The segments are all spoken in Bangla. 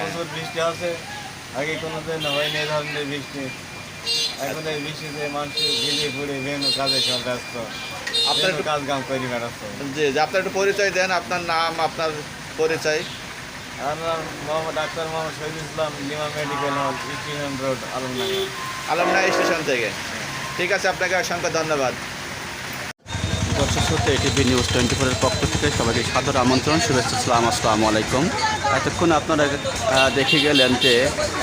প্রচুর বৃষ্টি আছে। আগে কোনোদিন হয়নি এই ধরনের বৃষ্টি। এখন এই বৃষ্টিতে মানুষ গিলে ঘুরে বিভিন্ন কাজে সব ব্যস্ত। আপনার একটু- কাজ কাম করে বেড়াচ্ছে। জি জি আপনার একটু পরিচয় দেন আপনার নাম আপনার পরিচয়। আমার Mohammad doctor Mohammad Shahid Islam Lima medical hall station road Alamdanga. আলমনা station থেকে। ঠিক আছে আপনাকে অসংখ্য ধন্যবাদ। দর্শক শ্রোতা এটিভি নিউজ টোয়েন্টি ফোরের পক্ষ থেকে সবাইকে সাদর আমন্ত্রণ, শুভেচ্ছা, সালাম, আসসালামু আলাইকুম। এতক্ষণ আপনারা দেখে গেলেন যে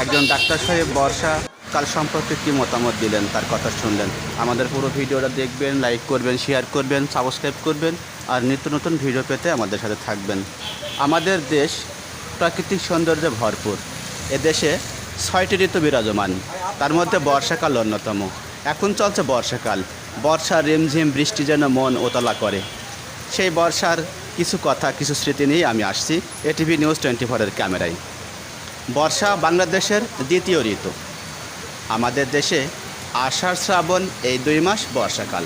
একজন ডাক্তার সাহেব বর্ষা কাল সম্পর্কে কী মতামত দিলেন, তার কথা শুনলেন। আমাদের পুরো ভিডিওটা দেখবেন, লাইক করবেন, শেয়ার করবেন, সাবস্ক্রাইব করবেন, আর নিত্য নতুন ভিডিও পেতে আমাদের সাথে থাকবেন। আমাদের দেশ প্রাকৃতিক সৌন্দর্যে ভরপুর। এদেশে ছয়টি ঋতু বিরাজমান, তার মধ্যে বর্ষাকাল অন্যতম। এখন চলছে বর্ষাকাল। বর্ষা রিমঝিম বৃষ্টি যেন মন ওতলা করে। সেই বর্ষার কিছু কথা, কিছু স্মৃতি নিয়ে আমি আসছি এটিভি নিউজ টোয়েন্টি ফোরের ক্যামেরায়। বর্ষা বাংলাদেশের দ্বিতীয় ঋতু। আমাদের দেশে আষাঢ় শ্রাবণ এই দুই মাস বর্ষাকাল।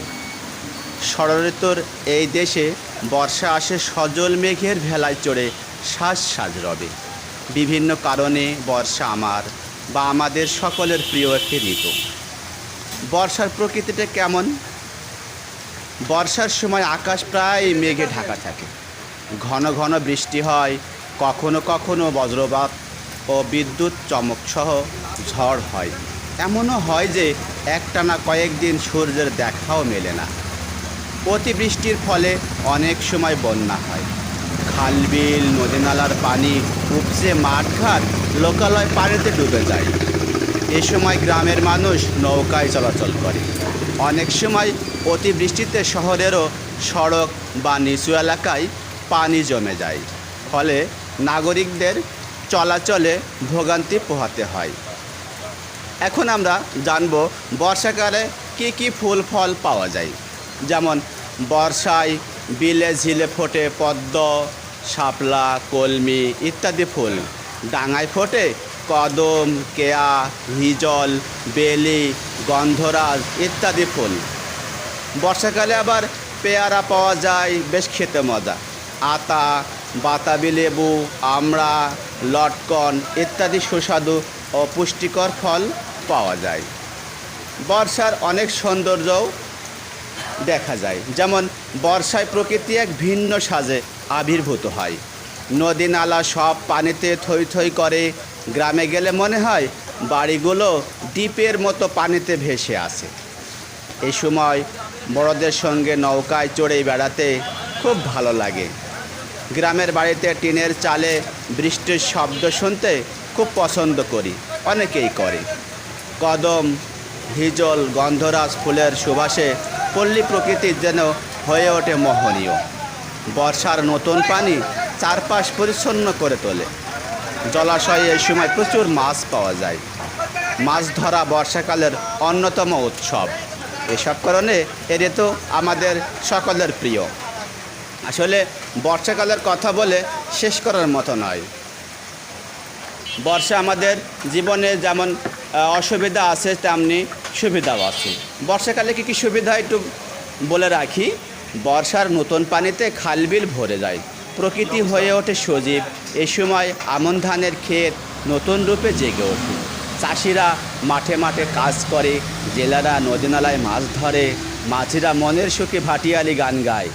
ষড়ঋতুর এই দেশে বর্ষা আসে সজল মেঘের ভেলায় চড়ে সাজ সাজ রবে। বিভিন্ন কারণে বর্ষা আমার বা আমাদের সকলের প্রিয় একটি ঋতু। বর্ষার প্রকৃতিটা কেমন? বর্ষার সময় আকাশ প্রায় মেঘে ঢাকা থাকে। ঘন ঘন বৃষ্টি হয়, কখনো কখনো বজ্রপাত ও বিদ্যুৎ চমকসহ ঝড় হয়। এমনও হয় যে একটানা কয়েকদিন সূর্যের দেখাও মেলে না। অতিবৃষ্টির ফলে অনেক সময় বন্যা হয়। খালবিল, নদীনালার পানি উপচে মাঠঘাট, লোকালয় পানিতে ডুবে যায়। এ সময় গ্রামের মানুষ নৌকায় চলাচল করে। অনেক সময় অতিবৃষ্টিতে শহরেরও সড়ক বা নিচু এলাকায় পানি জমে যায়। ফলে নাগরিকদের চলাচলে ভোগান্তি পোহাতে হয়। এখন আমরা জানব বর্ষাকালে কি কি ফুল ফল পাওয়া যায়। যেমন বর্ষায় বিলে ঝিলে ফোটে পদ্ম, শাপলা, কলমি ইত্যাদি ফুল। ডাঙায় ফোটে কদম, কেয়া, হিজল, বেলি, গন্ধরাজ ইত্যাদি ফুল। বর্ষাকালে আবার পেয়ারা পাওয়া যায়, বেশ খেতে মজা। আতা, বাতাবি লেবু, আমড়া, লটকন ইত্যাদি সুস্বাদু ও পুষ্টিকর ফল পাওয়া যায়। বর্ষার অনেক সৌন্দর্যও দেখা যায়। যেমন বর্ষায় প্রকৃতি এক ভিন্ন সাজে আবির্ভূত হয়। নদী নালা সব পানিতে থই থই করে। গ্রামে গেলে মনে হয় বাড়িগুলো দ্বীপের মতো পানিতে ভেসে আসে। এ সময় বড়দের সঙ্গে নৌকায় চড়ে বেড়াতে খুব ভালো লাগে। গ্রামের বাড়িতে টিনের চালে বৃষ্টির শব্দ শুনতে খুব পছন্দ করি, অনেকেই করে। কদম, হিজল, গন্ধরাজ ফুলের সুবাসে পল্লী প্রকৃতির যেন হয়ে ওঠে মোহনীয়। বর্ষার নতুন পানি চারপাশ পরিচ্ছন্ন করে তোলে। জলাশয়ে এই সময় প্রচুর মাছ পাওয়া যায়। মাছ ধরা বর্ষাকালের অন্যতম উৎসব। এসব কারণে এ ঋতু আমাদের সকলের প্রিয়। আসলে বর্ষাকালের কথা বলে শেষ করার মতো নয়। বর্ষা আমাদের জীবনে যেমন অসুবিধা আছে, তেমনি সুবিধাও আছে। বর্ষাকালে কী কী সুবিধা একটু বলে রাখি। বর্ষার নতুন পানিতে খালবিল ভরে যায়। প্রকৃতি হয়ে ওঠে সজীব। এ সময় আমন ধানের ক্ষেত নতুন রূপে জেগে ওঠে। চাষিরা মাঠে মাঠে কাজ করে, জেলেরা নদীনালায় মাছ ধরে, মাঝিরা মনের সুখে ভাটিয়ালি গান গায়।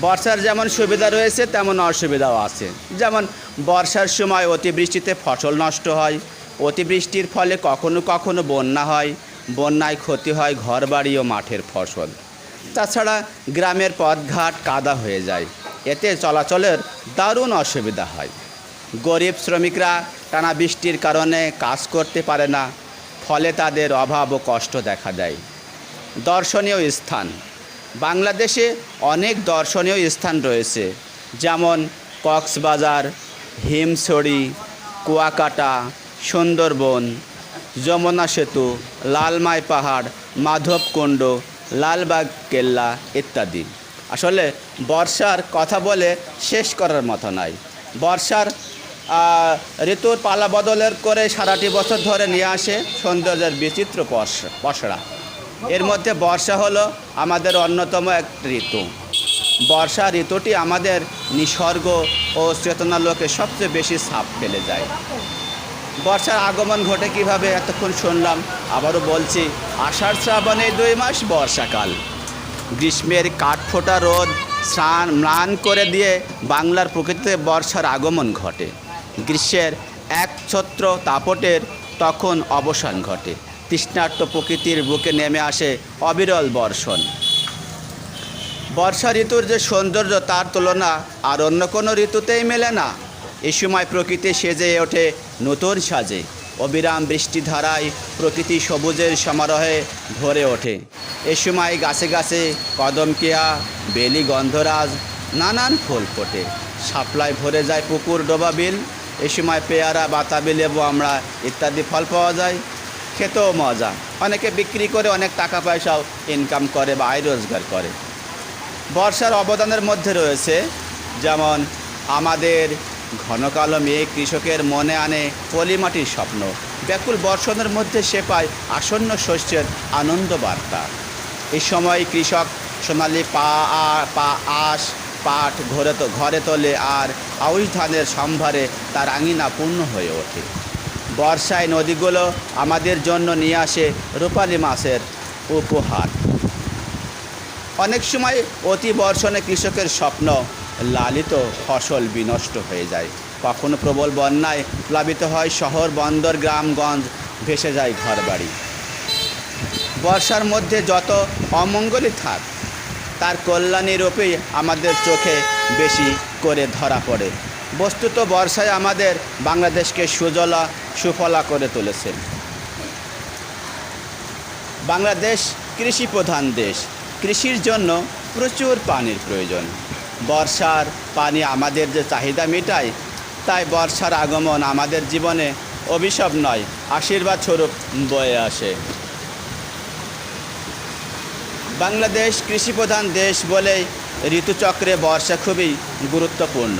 বর্ষার যেমন সুবিধা রয়েছে, তেমন অসুবিধাও আছে। যেমন বর্ষার সময় অতিবৃষ্টিতে ফসল নষ্ট হয়, অতিবৃষ্টির ফলে কখনো কখনো বন্যা হয়, বন্যায় ক্ষতি হয় ঘরবাড়ি ও মাঠের ফসল। তাছাড়া গ্রামের পথঘাট কাদা হয়ে যায়। এতে চলাচলের দারুণ অসুবিধা হয়। গরিব শ্রমিকরা টানা বৃষ্টির কারণে কাজ করতে পারে না, ফলে তাদের অভাব ও কষ্ট দেখা দেয়। দর্শনীয় স্থান। বাংলাদেশে অনেক দর্শনীয় স্থান রয়েছে, যেমন কক্সবাজার, হিমছড়ি, কুয়াকাটা, সুন্দরবন, যমুনা সেতু, লালমাই পাহাড়, মাধবকুণ্ড, লালবাগ, কেল্লা ইত্যাদি। আসলে বর্ষার কথা বলে শেষ করার মতো নয় বর্ষার ঋতুর পালা বদলের করে সারাটি বছর ধরে নিয়ে আসে সৌন্দর্যের বিচিত্র পশ- পসরা এর মধ্যে বর্ষা হলো আমাদের অন্যতম এক ঋতু। বর্ষা ঋতুটি আমাদের নিসর্গ ও চেতনা লোকে সবচেয়ে বেশি ছাপ ফেলে যায়। বর্ষার আগমন ঘটে কীভাবে এতক্ষণ শুনলাম, আবারও বলছি, আষাঢ় শ্রাবণে দুই মাস বর্ষাকাল। গ্রীষ্মের কাঠফোটা রোদ স্নান ম্লান করে দিয়ে বাংলার প্রকৃতিতে বর্ষার আগমন ঘটে। গ্রীষ্মের একছত্র তাপটের তখন অবসান ঘটে। তৃষ্ণার্ত প্রকৃতির বুকে নেমে আসে অবিরল বর্ষণ। বর্ষা ঋতুর যে সৌন্দর্য, তার তুলনা আর অন্য কোনো ঋতুতেই মেলে না। এ সময় প্রকৃতি সেজে ওঠে, নতুন সাজে। অবিরাম বৃষ্টিধারায় প্রকৃতি সবুজের সমারোহে ভরে ওঠে। এ সময় গাছে গাছে কদমকিয়া, বেলি গন্ধরাজ, নানান ফুল ফোটে। শাপলায় ভরে যায় পুকুর ডোবা বিল এ সময় পেয়ারা, বাতাবি, লেবু, আমরা ইত্যাদি ফল পাওয়া যায়। খেতেও মজা। অনেকে বিক্রি করে অনেক টাকা পয়সাও ইনকাম করে বা আয় রোজগার করে। বর্ষার অবদানের মধ্যে রয়েছে যেমন আমাদের ঘন কালো মেয়ে কৃষকের মনে আনে পলিমাটির স্বপ্ন। ব্যাকুল বর্ষণের মধ্যে সে পায় আসন্ন শস্যের আনন্দ বার্তা এই সময় কৃষক সোনালি পা পা আশ, পাট ঘরে তো, ঘরে তোলে আর আউশ ধানের সম্ভারে তার আঙিনা পূর্ণ হয়ে ওঠে। বর্ষায় নদীগুলো আমাদের জন্য নিয়ে আসে রূপালি মাছের উপহার। অনেক সময় অতি বর্ষণে কৃষকের স্বপ্ন লালিত ফসল বিনষ্ট হয়ে যায়। কখনো প্রবল বন্যায় প্লাবিত হয় শহর, বন্দর গ্রামগঞ্জ ভেসে যায় ঘরবাড়ি। বর্ষার মধ্যে যত অমঙ্গলই থাক, তার কল্যাণী রূপেই আমাদের চোখে বেশি করে ধরা পড়ে। বস্তুত বর্ষায় আমাদের বাংলাদেশকে সুজলা, সুফলা করে তুলেছে। বাংলাদেশ কৃষি প্রধান দেশ। কৃষির জন্য প্রচুর পানির প্রয়োজন। বর্ষার পানি আমাদের যে চাহিদা মেটায়, তাই বর্ষার আগমন আমাদের জীবনে অভিশাপ নয়, আশীর্বাদ স্বরূপ বয়ে আসে। বাংলাদেশ কৃষি প্রধান দেশ বলেই ঋতুচক্রে বর্ষা খুবই গুরুত্বপূর্ণ।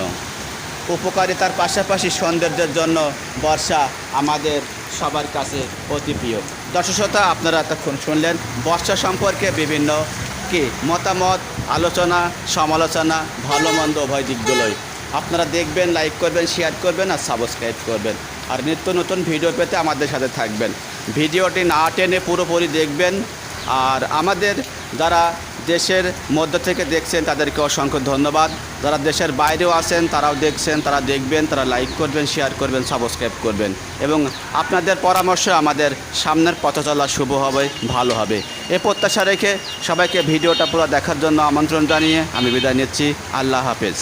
উপকারিতার পাশাপাশি সৌন্দর্যের জন্য বর্ষা আমাদের সবার কাছে অতি প্রিয়। দর্শকতা আপনারা এতক্ষণ শুনলেন বর্ষা সম্পর্কে বিভিন্ন কি মতামত আলোচনা, সমালোচনা ভালো মন্দ উভয় দিকগুলোই। আপনারা দেখবেন লাইক করবেন শেয়ার করবেন আর সাবস্ক্রাইব করবেন। আর নিত্য নতুন ভিডিও পেতে আমাদের সাথে থাকবেন। ভিডিওটি না টেনে পুরোপুরি দেখবেন। আর আমাদের যারা দেশের মধ্য থেকে দেখছেন তাদেরকে অসংখ্য ধন্যবাদ। যারা দেশের বাইরেও আছেন, তারাও দেখছেন, তারা দেখবেন, তারা লাইক করবেন, শেয়ার করবেন, সাবস্ক্রাইব করবেন এবং আপনাদের পরামর্শ আমাদের সামনের পথ চলা শুভ হবে, ভালো হবে। এ প্রত্যাশা রেখে সবাইকে ভিডিওটা পুরো দেখার জন্য আমন্ত্রণ জানিয়ে আমি বিদায় নিচ্ছি। আল্লাহ হাফেজ।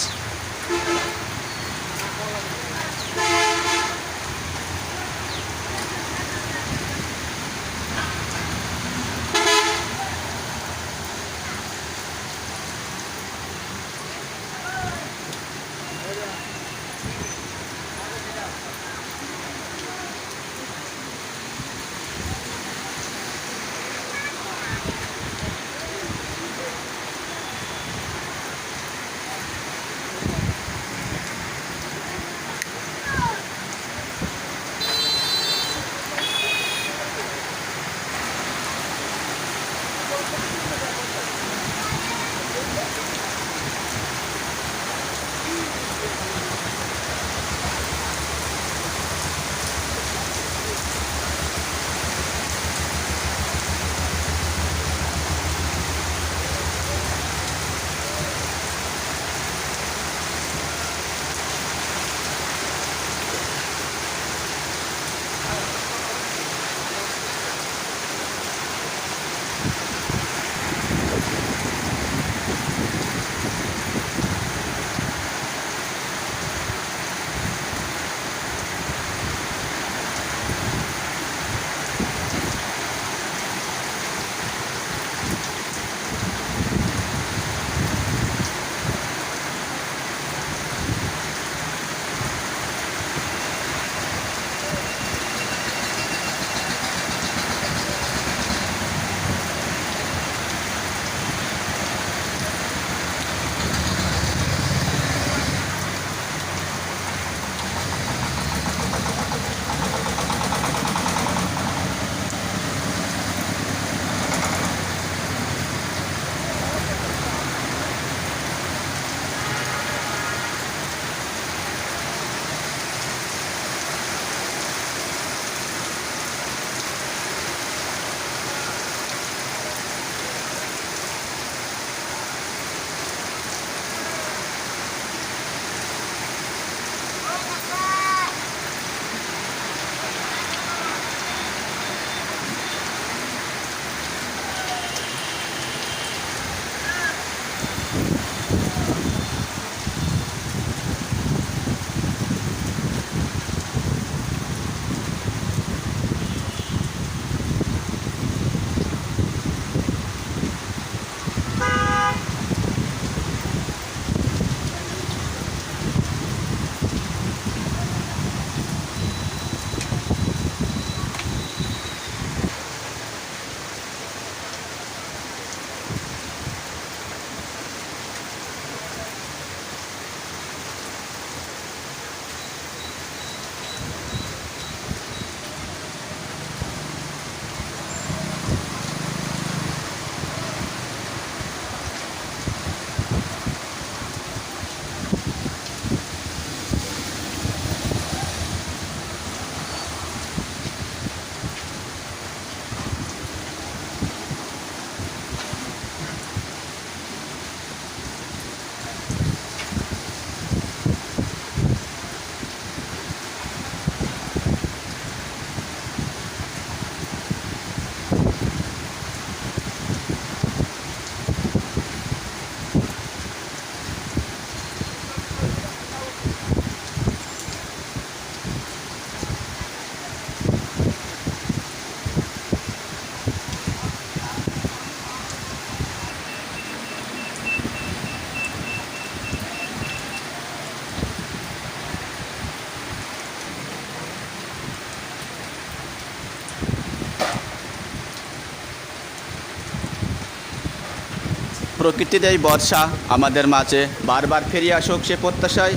প্রকৃতির এই বর্ষা, আমাদের মাঝে বারবার ফিরিয়ে আসুক সে প্রত্যাশায়।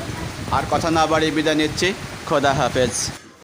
আর কথা না বাড়ি বিদায় নিচ্ছি। খোদা হাফেজ।